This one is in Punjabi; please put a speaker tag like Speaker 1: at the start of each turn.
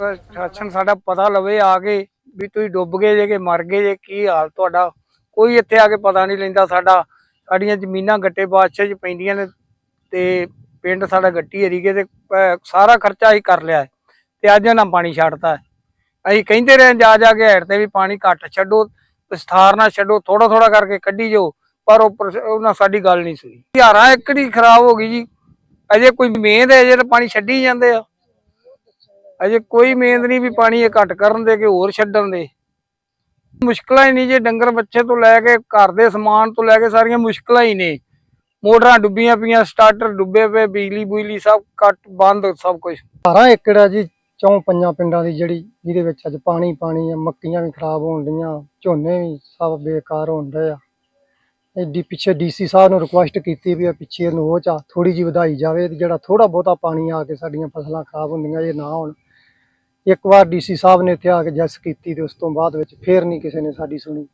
Speaker 1: ਪ੍ਰਸ਼ਾਸਨ ਸਾਡਾ ਪਤਾ ਲਵੇ ਆ ਕੇ ਵੀ ਤੁਸੀਂ ਡੁੱਬ ਗਏ ਜੇ ਕਿ ਮਰ ਗਏ ਜੇ, ਕੀ ਹਾਲ ਤੁਹਾਡਾ? ਕੋਈ ਇੱਥੇ ਆ ਕੇ ਪਤਾ ਨਹੀਂ ਲੈਂਦਾ ਸਾਡਾ। ਸਾਡੀਆਂ ਜ਼ਮੀਨਾਂ ਗੱਟੇ ਬਾਦਸ਼ਾਹ 'ਚ ਪੈਂਦੀਆਂ ਨੇ ਤੇ ਪਿੰਡ ਸਾਡਾ ਗੱਟੀ ਏਰੀਏ ਤੇ ਸਾਰਾ ਖਰਚਾ ਅਸੀਂ ਕਰ ਲਿਆ ਤੇ ਅੱਜ ਇਹਨਾਂ ਪਾਣੀ ਛੱਡਤਾ ਅਸੀਂ ਕਹਿੰਦੇ ਰਹੇ ਜਾ ਜਾ ਕੇ ਹੈਡ ਤੇ ਵੀ ਪਾਣੀ ਘੱਟ ਛੱਡੋ, ਵਿਸਥਾਰ ਨਾ ਛੱਡੋ ਥੋੜਾ ਥੋੜਾ ਕਰਕੇ ਕੱਢੀ ਜਾਓ, ਪਰ ਉਹ ਪ੍ਰਸ਼- ਉਹਨਾਂ ਸਾਡੀ ਗੱਲ ਨਹੀਂ ਸੁਣੀ। ਹਜ਼ਾਰਾਂ ਏਕੜ ਹੀ ਖਰਾਬ ਹੋ ਗਈ ਜੀ। ਅਜੇ ਕੋਈ ਮਿਹਨਤ ਹੈ, ਅਜੇ ਤਾਂ ਪਾਣੀ ਛੱਡੀ ਜਾਂਦੇ ਆ। ਅਜੇ ਕੋਈ ਮਿਹਨਤ ਨਹੀਂ ਵੀ ਪਾਣੀ ਇਹ ਘੱਟ ਕਰਨ ਦੇ ਕਿ ਹੋਰ ਛੱਡਣ ਦੇ। ਮੁਸ਼ਕਲਾਂ ਹੀ ਨਹੀਂ ਜੇ ਡੰਗਰ ਬੱਚੇ ਤੋਂ ਲੈ ਕੇ ਘਰ ਦੇ ਸਮਾਨ ਤੋਂ ਲੈ ਕੇ ਸਾਰੀਆਂ ਮੁਸ਼ਕਲਾਂ ਹੀ ਨੇ। ਮੋਟਰਾਂ ਡੁੱਬੀਆਂ ਪਈਆਂ, ਸਟਾਰਟਰ ਡੁੱਬੇ ਪਏ, ਬਿਜਲੀ ਬੁਜਲੀ ਸਭ ਕੱਟ ਬੰਦ ਸਭ ਕੁਝ
Speaker 2: 12 ਏਕੜ ਆ ਜੀ ਚੌਂ ਪੰਜਾਂ ਪਿੰਡਾਂ ਦੀ ਜਿਹੜੀ ਜਿਹਦੇ ਵਿੱਚ ਅੱਜ ਪਾਣੀ ਪਾਣੀ ਆ, ਮੱਕੀਆਂ ਵੀ ਖਰਾਬ ਹੋਣ ਡੀਆਂ ਝੋਨੇ ਵੀ ਸਭ ਬੇਕਾਰ ਹੋਣ ਡਏ ਆ। ਡੀ ਪਿੱਛੇ ਡੀਸੀ ਸਾਹਿਬ ਨੂੰ ਰਿਕੁਐਸਟ ਕੀਤੀ ਵੀ ਆ ਪਿੱਛੇ ਇਹਨੂੰ ਉਹ ਚਾ ਥੋੜੀ ਜਿਹੀ ਵਧਾਈ ਜਾਵੇ ਜਿਹੜਾ ਥੋੜਾ ਬਹੁਤਾ ਪਾਣੀ ਆ ਕੇ ਸਾਡੀਆਂ ਫਸਲਾਂ ਖਰਾਬ ਹੁੰਦੀਆਂ, ਇਹ ਨਾ ਹੋਣ। ਇੱਕ ਵਾਰ ਡੀਸੀ ਸਾਹਿਬ ਨੇ ਇੱਥੇ ਆ ਕੇ ਜੱਸ ਕੀਤੀ ਤੇ ਉਸ ਤੋਂ ਬਾਅਦ ਵਿੱਚ ਫੇਰ ਨਹੀਂ ਕਿਸੇ ਨੇ ਸਾਡੀ ਸੁਣੀ।